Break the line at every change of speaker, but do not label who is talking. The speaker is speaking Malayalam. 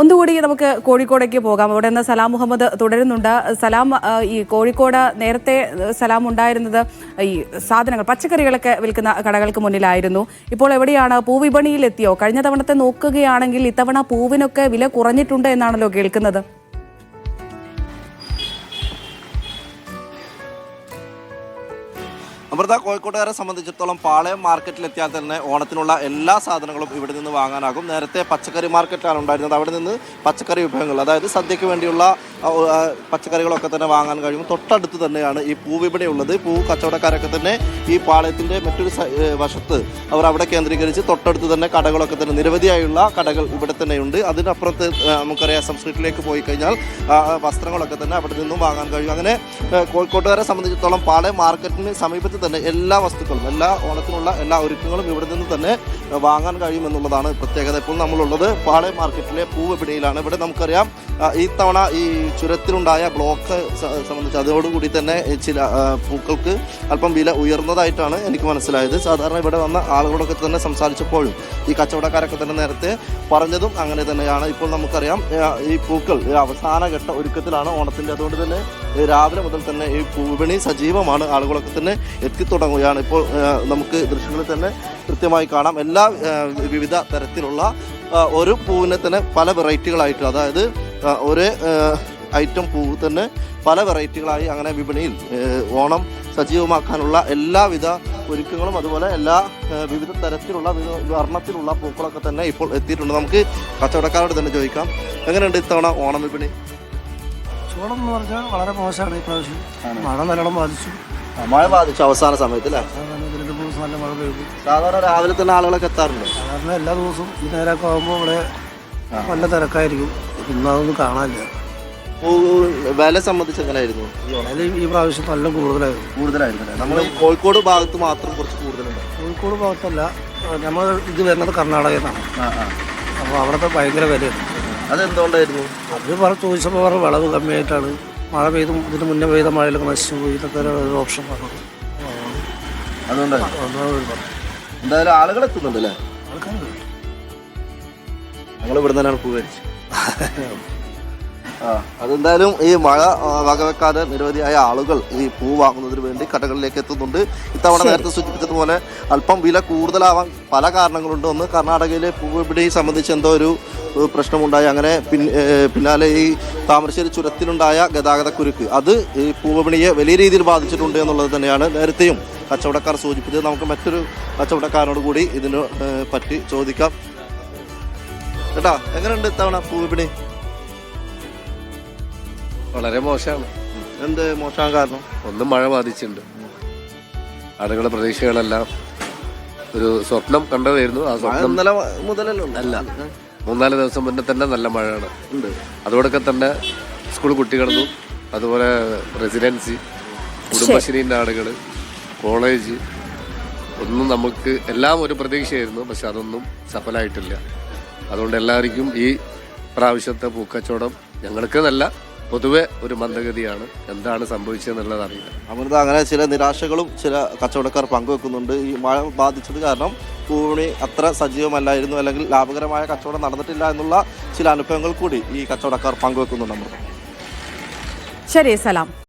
ഒന്നുകൂടി നമുക്ക് കോഴിക്കോടേക്ക് പോകാം. അവിടെ നിന്ന് സലാം മുഹമ്മദ് തുടരുന്നുണ്ട്. സലാം ഈ കോഴിക്കോട് നേരത്തെ സലാം ഉണ്ടായിരുന്നത് ഈ സാധനങ്ങൾ പച്ചക്കറികളൊക്കെ വിൽക്കുന്ന കടകൾക്ക് മുന്നിലായിരുന്നു. ഇപ്പോൾ എവിടെയാണ്? പൂവിപണിയിൽ എത്തിയോ കഴിഞ്ഞ തവണത്തെ നോക്കുകയാണെങ്കിൽ ഇത്തവണ പൂവിനൊക്കെ വില കുറഞ്ഞിട്ടുണ്ട് എന്നാണല്ലോ കേൾക്കുന്നത്.
അമൃത കോഴിക്കോട്ടുകാരെ സംബന്ധിച്ചിടത്തോളം പാളയം മാർക്കറ്റിൽ എത്തിയാൽ തന്നെ ഓണത്തിനുള്ള എല്ലാ സാധനങ്ങളും ഇവിടെ നിന്ന് വാങ്ങാനാകും. നേരത്തെ പച്ചക്കറി മാർക്കറ്റാണ് ഉണ്ടായിരുന്നത്. അവിടെ നിന്ന് പച്ചക്കറി വിഭവങ്ങൾ അതായത് സദ്യക്ക് വേണ്ടിയുള്ള പച്ചക്കറികളൊക്കെ തന്നെ വാങ്ങാൻ കഴിയും. തൊട്ടടുത്ത് തന്നെയാണ് ഈ പൂവിപണി ഉള്ളത്. പൂ കച്ചവടക്കാരൊക്കെ തന്നെ ഈ പാളയത്തിന്റെ മറ്റൊരു വശത്ത് അവർ അവിടെ കേന്ദ്രീകരിച്ച് തൊട്ടടുത്ത് തന്നെ കടകളൊക്കെ തന്നെ നിരവധിയായുള്ള കടകൾ ഇവിടെ തന്നെയുണ്ട്. അതിനപ്പുറത്ത് നമുക്കറിയാം സംസ്കൃതിയിലേക്ക് പോയി കഴിഞ്ഞാൽ വസ്ത്രങ്ങളൊക്കെ തന്നെ അവിടെ നിന്നും വാങ്ങാൻ കഴിയും. അങ്ങനെ കോഴിക്കോട്ടുകാരെ സംബന്ധിച്ചിടത്തോളം പാളയം മാർക്കറ്റിന് സമീപത്ത് തന്നെ എല്ലാ വസ്തുക്കളും എല്ലാ ഓണത്തിനുള്ള എല്ലാ ഒരുക്കങ്ങളും ഇവിടെ നിന്ന് തന്നെ വാങ്ങാൻ കഴിയുമെന്നുള്ളതാണ് പ്രത്യേകത. ഇപ്പോൾ നമ്മളുള്ളത് പാളയം മാർക്കറ്റിലെ പൂവിപണിയിലാണ് ഇവിടെ നമുക്കറിയാം ഈ തവണ ഈ ചുരത്തിലുണ്ടായ ബ്ലോക്ക് സംബന്ധിച്ച് അതോടുകൂടി തന്നെ ചില പൂക്കൾക്ക് അല്പം വില ഉയർന്നതായിട്ടാണ് എനിക്ക് മനസ്സിലായത്. സാധാരണ ഇവിടെ വന്ന ആളുകളൊക്കെ തന്നെ സംസാരിച്ചപ്പോഴും ഈ കച്ചവടക്കാരൊക്കെ തന്നെ നേരത്തെ പറഞ്ഞതും അങ്ങനെ തന്നെയാണ്. ഇപ്പോൾ നമുക്കറിയാം ഈ പൂക്കൾ അവസാന ഘട്ട ഒരുക്കത്തിലാണ് ഓണത്തിന്റെ അതുകൊണ്ട് തന്നെ രാവിലെ മുതൽ തന്നെ ഈ പൂവിപണി സജീവമാണ്. ആളുകളൊക്കെ തന്നെ എത്തിത്തുടങ്ങുകയാണ്. ഇപ്പോൾ നമുക്ക് ദൃശ്യങ്ങളിൽ തന്നെ കൃത്യമായി കാണാം. എല്ലാ വിവിധ തരത്തിലുള്ള ഒരു പൂവിനെ തന്നെ പല വെറൈറ്റികളായിട്ട് അതായത് ഒരു ഐറ്റം പൂവ് തന്നെ പല വെറൈറ്റികളായി അങ്ങനെ വിപണിയിൽ ഓണം സജീവമാക്കാനുള്ള എല്ലാവിധ ഒരുക്കങ്ങളും അതുപോലെ എല്ലാ വിവിധ തരത്തിലുള്ള വർണത്തിലുള്ള പൂക്കളൊക്കെ തന്നെ ഇപ്പോൾ എത്തിയിട്ടുണ്ട്. നമുക്ക് കച്ചവടക്കാരോട് തന്നെ ചോദിക്കാം. എങ്ങനെയുണ്ട് ഇത്തവണ ഓണം വിപണി?
ചൂടം എന്ന് പറഞ്ഞാൽ വളരെ മോശമാണ് ഈ പ്രാവശ്യം. മഴ നല്ലോണം ബാധിച്ചു.
മഴ ബാധിച്ചു അവസാന സമയത്ത് അല്ലേ?
സാധാരണ രണ്ട് ദിവസം നല്ല മഴ പെയ്തു.
സാധാരണ രാവിലെ തന്നെ ആളുകളൊക്കെ എത്താറുണ്ട്.
സാധാരണ എല്ലാ ദിവസവും ഈ നേരമൊക്കെ ആകുമ്പോൾ ഇവിടെ നല്ല തിരക്കായിരിക്കും. ഇന്ന് അതൊന്നും കാണാനില്ല
വില സംബന്ധിച്ച് എങ്ങനെയായിരുന്നു
വില ഈ പ്രാവശ്യം നല്ല കൂടുതലായിരുന്നു.
കൂടുതലായിരുന്നു നമ്മൾ കോഴിക്കോട് ഭാഗത്ത് മാത്രം കുറച്ച് കൂടുതലുണ്ട്?
കോഴിക്കോട് ഭാഗത്തല്ല. നമ്മൾ ഇത് വരുന്നത് കർണാടകയിൽ നിന്നാണ് അപ്പോൾ അവിടുത്തെ ഭയങ്കര വിലയാണ്.
അതെന്തുകൊണ്ടായിരുന്നു?
അത് പറ ചോദിച്ചപ്പോൾ പറഞ്ഞ വിളവ് കമ്മിയായിട്ടാണ്. മഴ പെയ്തും ഇതിന് മുന്നേ പെയ്ത മഴയിലൊക്കെ നശിച്ചു പോയി ഇതൊക്കെ ഒരു ഓപ്ഷൻ പറഞ്ഞത് അതാണ്
എന്തായാലും ആളുകൾ എത്തുന്നുണ്ട് അല്ലേ
ആൾക്കാരുണ്ട്
ഞങ്ങൾ ഇവിടെ നിന്നാണ് പൂ വരിച്ചത് ആ അതെന്തായാലും ഈ മഴ വകവെക്കാതെ നിരവധിയായ ആളുകൾ ഈ പൂ വാങ്ങുന്നതിന് വേണ്ടി കടകളിലേക്ക് എത്തുന്നുണ്ട്. ഇത്തവണ നേരത്തെ സൂചിപ്പിച്ചതുപോലെ അല്പം വില കൂടുതലാവാൻ പല കാരണങ്ങളുണ്ട്. ഒന്ന് കർണാടകയിലെ പൂ വിപണി സംബന്ധിച്ച് എന്തോ ഒരു പ്രശ്നമുണ്ടായി. അങ്ങനെ പിന്നാലെ ഈ താമരശ്ശേരി ചുരത്തിലുണ്ടായ ഗതാഗത കുരുക്ക്. അത് ഈ പൂവിപണിയെ വലിയ രീതിയിൽ ബാധിച്ചിട്ടുണ്ട് എന്നുള്ളത് തന്നെയാണ് നേരത്തെയും കച്ചവടക്കാർ സൂചിപ്പിച്ചത്. നമുക്ക് മറ്റൊരു കച്ചവടക്കാരനോട് കൂടി ഇതിന് പറ്റി ചോദിക്കാം. ചേട്ടാ എങ്ങനെയുണ്ട് ഇത്തവണ പൂവിപണി
വളരെ മോശമാണ്.
എന്ത് മോശം കാരണം?
ഒന്നും മഴ ബാധിച്ചിട്ടുണ്ട്. ആളുകളുടെ പ്രതീക്ഷകളെല്ലാം ഒരു സ്വപ്നം കണ്ടതായിരുന്നു. ആ സ്വപ്നം
ഇന്നലെ മുതലല്ലോ?
അല്ല മൂന്നാൽ ദിവസം മുന്നേ തന്നെ നല്ല മഴയാണ്. അതോടൊക്കെ തന്നെ സ്കൂൾ കുട്ടികളും അതുപോലെ റെസിഡൻസി കുടുംബശ്രീന്റെ ആളുകൾ കോളേജ് ഒന്നും നമുക്ക് എല്ലാം ഒരു പ്രതീക്ഷയായിരുന്നു. പക്ഷെ അതൊന്നും സഫലമായിട്ടില്ല. അതുകൊണ്ട് എല്ലാവർക്കും ഈ പ്രാവശ്യത്തെ പൂക്കച്ചവടം ഞങ്ങൾക്ക് നല്ല പൊതുവെ ഒരു മന്ദഗതിയാണ്. എന്താണ് സംഭവിച്ചതെന്നുള്ളത് അറിയില്ല.
അമൃത അങ്ങനെ ചില നിരാശകളും ചില കച്ചവടക്കാർ പങ്കുവെക്കുന്നുണ്ട്. ഈ മഴ ബാധിച്ചത് കാരണം പൂവിണി അത്ര സജീവമല്ലായിരുന്നു അല്ലെങ്കിൽ ലാഭകരമായ കച്ചവടം നടന്നിട്ടില്ല എന്നുള്ള ചില അനുഭവങ്ങൾ കൂടി ഈ കച്ചവടക്കാർ പങ്കുവെക്കുന്നുണ്ട് അമൃത.
ശരി സലാം.